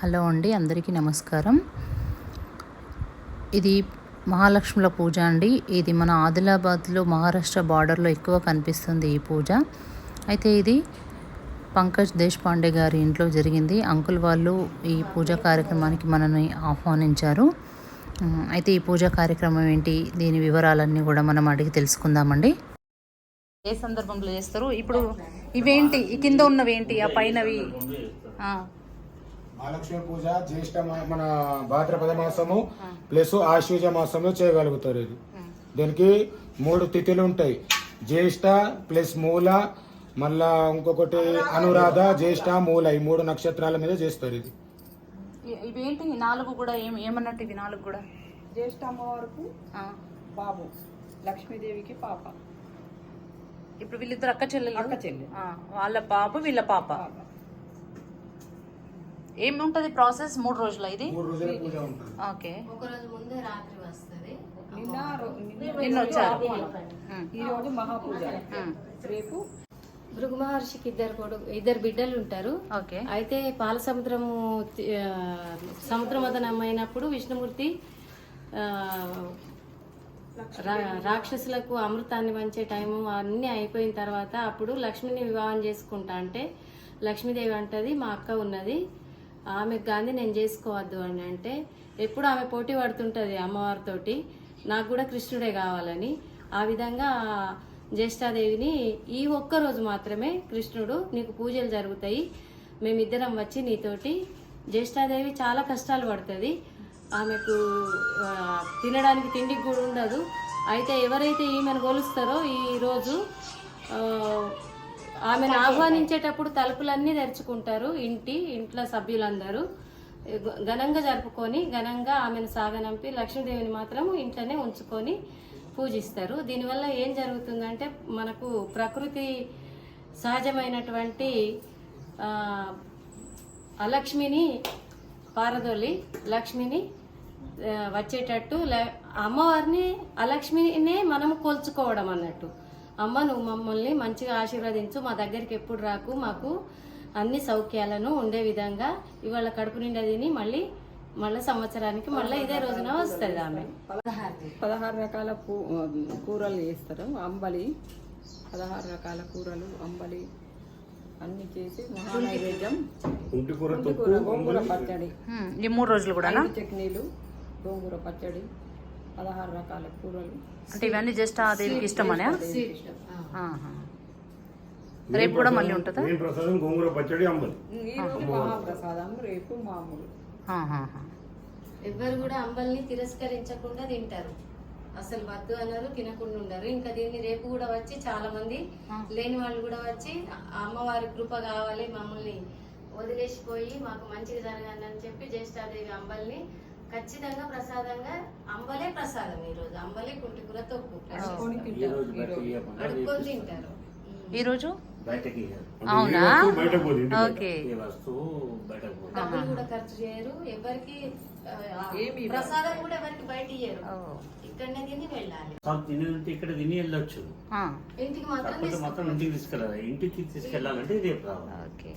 Hello అండి అందరికీ నమస్కారం. ఇది మహాలక్ష్ముల పూజ అండి. ఇది మన ఆదిలాబాద్లో మహారాష్ట్ర బార్డర్లో ఎక్కువ కనిపిస్తుంది ఈ పూజ. అయితే ఇది పంకజ్ దేశపాండే గారి ఇంట్లో జరిగింది. అంకుల్ వాళ్ళు ఈ పూజా కార్యక్రమానికి మనల్ని ఆహ్వానించారు. అయితే ఈ పూజా కార్యక్రమం ఏంటి దీని వివరాలన్నీ కూడా మనం అడిగి తెలుసుకుందామండి. ఏ సందర్భంలో చేస్తారు? ఇప్పుడు ఇవేంటి కింద ఉన్నవి ఏంటి ఆ పైనవి? మహాలక్ష్మి పూజ జ్యేష్ఠ మా- మన భాద్రపద మాసము ప్లస్ ఆశ్వజ మాసంలో చేయగలుగుతారు ఇది. దీనికి మూడు తిథులు ఉంటాయి. జ్యేష్ఠ ప్లస్ మూల మళ్ళా ఇంకొకటి అనురాధ జ్యేష్ఠ మూల ఈ మూడు నక్షత్రాల మీద చేస్తారు ఇది. ఇవేంటి? నాలుగు కూడా ఏం ఏమన్నట్టు ఇవి నాలుగు కూడా? జ్యేష్ఠ అమ్మవారికి ఆ, బాబు లక్ష్మీదేవికి పాప. ఇప్పుడు వీళ్ళిద్దరు అక్క చెల్లెలు? అక్క చెల్లి ఆ, వాళ్ళ పాప వీళ్ళ పాప. ఏముంటది ప్రాసెస్? మూడు రోజుల ఇది? ఓకే. నిన్న వచ్చారు. మహాపూజ రేపు భృగు మహర్షికి ఇద్దరు కొడుకు ఇద్దరు బిడ్డలు ఉంటారు. ఓకే. అయితే పాల సముద్రము సముద్రమదనం అయినప్పుడు విష్ణుమూర్తి రాక్షసులకు అమృతాన్ని పంచే టైము అన్నీ అయిపోయిన తర్వాత అప్పుడు లక్ష్మిని వివాహం చేసుకుంటా అంటే లక్ష్మీదేవి అంటది మా అక్క ఉన్నది. ఆమెకు గాంధీ నేను చేసుకోవద్దు అని అంటే ఎప్పుడు ఆమె పోటీ పడుతుంటుంది అమ్మవారితోటి నాకు కూడా కృష్ణుడే కావాలని. ఆ విధంగా జ్యేష్ఠాదేవిని ఈ ఒక్క రోజు మాత్రమే కృష్ణుడు నీకు పూజలు జరుగుతాయి మేమిద్దరం వచ్చి నీతోటి. జ్యేష్ఠాదేవి చాలా కష్టాలు పడుతుంది. ఆమెకు తినడానికి తిండికి కూడా ఉండదు. అయితే ఎవరైతే ఈమెను కొలుస్తారో ఈరోజు ఆమెను ఆహ్వానించేటప్పుడు తలుపులన్నీ తెరుచుకుంటారు ఇంటి ఇంట్లో సభ్యులందరూ. ఘనంగా జరుపుకొని ఘనంగా ఆమెను సాగనంపి లక్ష్మీదేవిని మాత్రం ఇంట్లోనే ఉంచుకొని పూజిస్తారు. దీనివల్ల ఏం జరుగుతుందంటే మనకు ప్రకృతి సహజమైనటువంటి అలక్ష్మిని పారదోలి లక్ష్మిని వచ్చేటట్టు అమ్మవారిని అలక్ష్మినే మనం కొల్చుకోవడం అన్నట్టు. అమ్మ నువ్వు మమ్మల్ని మంచిగా ఆశీర్వదించు. మా దగ్గరికి ఎప్పుడు రాకు. మాకు అన్ని సౌఖ్యాలను ఉండే విధంగా ఇవాళ కడుపు నిండా తిని మళ్ళీ మళ్ళీ సంవత్సరానికి మళ్ళీ ఇదే రోజున వస్తుంది ఆమె. పదహారు రకాల పూ కూరలు చేస్తారు. అంబలి పదహారు రకాల కూరలు అంబలి అన్ని చేసి మహా నైవేద్యం ఇంటికూర కూర గోంగూర పచ్చడి. ఈ మూడు రోజులు కూడా చట్నీలు గోంగూర పచ్చడి. పదహారు రకాల కూరలు. అంటే ఇవన్నీ జస్ట్ ఆ దేవికి ఇష్టమనే. రేపు కూడా మళ్ళీ ఉంటుందా? ప్రసాదం గోంగూర పచ్చడి అంబలి. ఈ రోజు మహాప్రసాదం రేపు మామూలు. ఎవ్వరు కూడా అంబల్ని తిరస్కరించకుండా తింటారు. అసలు వద్దు అన్నారు తినకుండా ఉండరు. ఇంకా దీన్ని రేపు కూడా వచ్చి చాలా మంది లేని వాళ్ళు కూడా వచ్చి అమ్మవారి కృప కావాలి మమ్మల్ని వదిలేసిపోయి మాకు మంచిగా జరగాలి అని చెప్పి జ్యేష్ఠాదేవి అంబల్ని ఖచ్చితంగా ప్రసాదంగా అంబలే ప్రసాదం ఈ రోజు అంబలే కుంటికూర తొక్కు. కొని తింటారు ఈ రోజు అడుక్కొని తింటారు. ఈరోజు బయటకి అవునా? ఓకే. డబ్బులు కూడా ఖర్చు చేయరు. ఎవరికి. ప్రసాదం కూడా ఎవరికి బయట ఇయ్యరు. ఇక్కడనే తిని వెళ్ళాలి. ఇక్కడ తిని వెళ్ళొచ్చు. ఆ, ఇంటికి మాత్రం ఇంటికి తీసుకెళ్ళాలి. ఇంటికి తీసుకెళ్ళాలంటే రేపు రావాలి ఓకే.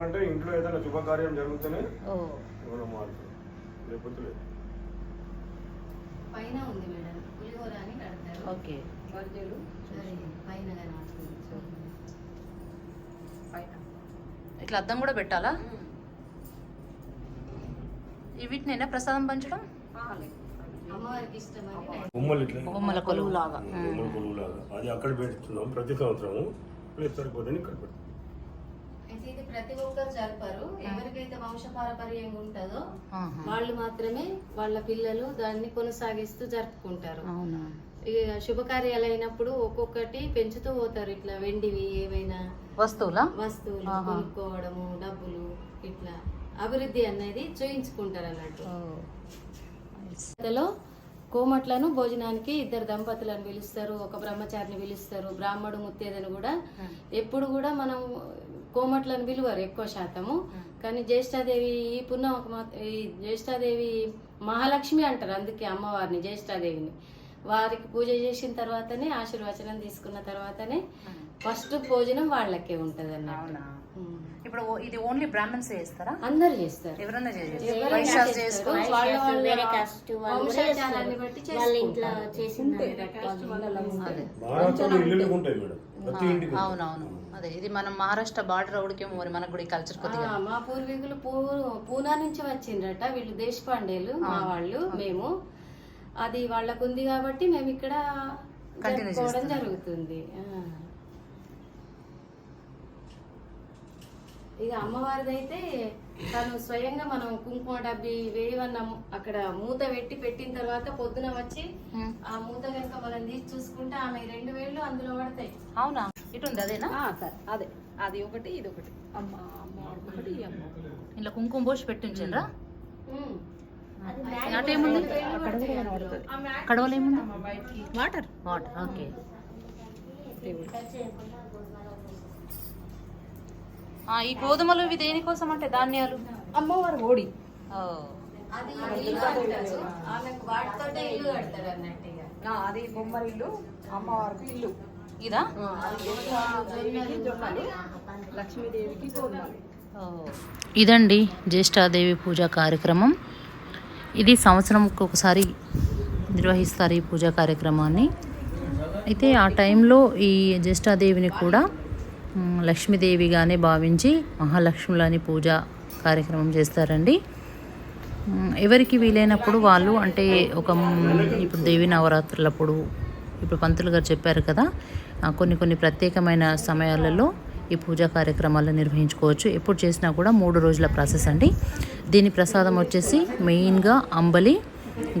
అంటే ఇంట్లో ఏదైనా శుభకార్యం జరుగుతూనే ఓ. మనం లేకపోతే లేదు పైన ఉంది మేడం. పులిహోర అని కడతారు. ఓకే. పైన. ఇట్లా అద్దం కూడా పెట్టాలా? వీటినైనా ప్రసాదం పంచడం? అమ్మవారికి ఇష్టమని బొమ్మలు కొలువు లాగా అది అక్కడ పెడుతున్నాం ప్రతి సంవత్సరము. ఇక్కడ పెడతాం అయితే ఇది ప్రతి ఒక్కరు జరపరు ఎవరికైతే వంశపారపర్యంగా ఉంటుందో ఆహా. వాళ్ళు మాత్రమే వాళ్ళ పిల్లలు దాన్ని కొనసాగిస్తూ జరుపుకుంటారు. ఇక శుభకార్యాలు అయినప్పుడు ఒక్కొక్కటి పెంచుతూ పోతారు. ఇట్లా వెండివి ఏవైనా వస్తువులా? వస్తువులు. కొనుక్కోవడము డబ్బులు ఇట్లా అభివృద్ధి అనేది చూయించుకుంటారు అన్నట్టు. కోమట్లను భోజనానికి ఇద్దరు దంపతులను పిలుస్తారు. ఒక బ్రహ్మచారిని పిలుస్తారు. బ్రాహ్మడు ముత్తేదని కూడా ఎప్పుడు కూడా మనం కోమట్లను పిలువరు ఎక్కువ శాతము. కానీ జ్యేష్ఠాదేవి ఈ పుణ్యం ఒక ఈ జ్యేష్ఠాదేవి మహాలక్ష్మి అంటారు అందుకే అమ్మవారిని జ్యేష్ఠాదేవిని. వారికి పూజ చేసిన తర్వాతనే ఆశీర్వచనం తీసుకున్న తర్వాతనే ఫస్ట్ భోజనం వాళ్ళకే ఉంటది అవునా? ఉమ్. ఇప్పుడు ఇది ఓన్లీ బ్రాహ్మణ్స్ చేస్తారా? అందరు చేస్తారు. ఎవరన్నా చేస్తారు. అవునవును. అదే ఇది మనం మహారాష్ట్ర బార్డర్ అవుడికేమో మరి మనకు కూడా ఈ కల్చర్ కొద్దిగా మా పూర్వీకులు పూ పూనా నుంచి వచ్చిండ్రట వీళ్ళు దేశపాండేలు మా వాళ్ళు మేము. అది వాళ్ళకు ఉంది కాబట్టి మేము ఇక్కడ జరుపుకోవడం జరుగుతుంది. ఇక అమ్మవారిది అయితే తను స్వయంగా మనం కుంకుమ డబ్బి వేయవన్న అక్కడ మూత పెట్టి పెట్టిన తర్వాత పొద్దున వచ్చి ఆ మూత కనుక మనం తీసి చూసుకుంటే ఆమె రెండు వేళ్ళు అందులో పడతాయి. అవునా? ఇటు ఉంది అదేనా? ఆ, సరే అదే. అది ఒకటి ఇది ఒకటి. అమ్మ అమ్మ ఒకటి అమ్మ. ఇలా కుంకుమ పోసి పెట్టి ఉంచారా? ఉమ్. అటేముంది ఆమె కడవలు ఏముంది? వాటర్. Water okay. ఈ గోధుమలు ఇవి దేనికోసం అంటే ధాన్యాలు? అమ్మవారు ఓడి అది. ఆమెకు వాటితోటే ఇల్లు బొమ్మరి ఇల్లు అమ్మవారికి ఇల్లు. ఇదా? లక్ష్మీదేవికి ఇదండి జ్యేష్ఠాదేవి పూజ కార్యక్రమం. ఇది సంవత్సరంకి ఒకసారి నిర్వహిస్తారు ఈ పూజా కార్యక్రమాన్ని. అయితే ఆ టైంలో ఈ జ్యేష్ఠాదేవిని కూడా లక్ష్మీదేవిగానే భావించి మహాలక్ష్ములని పూజ కార్యక్రమం చేస్తారండి. ఎవరికి వీలైనప్పుడు వాళ్ళు అంటే ఒక ఇప్పుడు దేవి నవరాత్రులప్పుడు ఇప్పుడు పంతులు గారు చెప్పారు కదా కొన్ని కొన్ని ప్రత్యేకమైన సమయాలలో ఈ పూజా కార్యక్రమాలు నిర్వహించుకోవచ్చు. ఎప్పుడు చేసినా కూడా మూడు రోజుల ప్రాసెస్ అండి. దీని ప్రసాదం వచ్చేసి మెయిన్గా అంబలి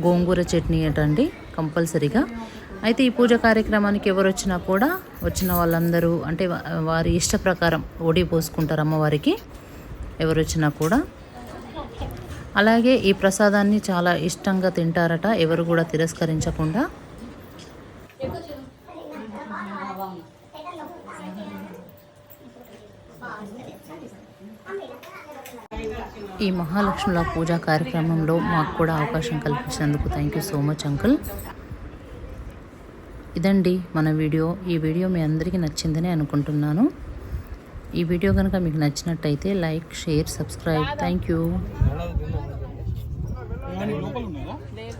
గోంగూర చట్నీ అటండి కంపల్సరీగా. అయితే ఈ పూజ కార్యక్రమానికి ఎవరు వచ్చినా కూడా వచ్చిన వాళ్ళందరూ అంటే వారి ఇష్ట ప్రకారం ఒడి పోసుకుంటారు అమ్మవారికి. ఎవరు వచ్చినా కూడా. అలాగే ఈ ప్రసాదాన్ని చాలా ఇష్టంగా తింటారట ఎవరు కూడా తిరస్కరించకుండా. ఈ మహాలక్ష్ముల పూజా కార్యక్రమంలో మాకు కూడా అవకాశం కల్పించినందుకు thank you so much uncle. ఇదండి మన వీడియో. ఈ వీడియో మీ అందరికీ నచ్చిందని అనుకుంటున్నాను. ఈ వీడియో కనుక మీకు నచ్చినట్టయితే like share subscribe. Thank you. లేదు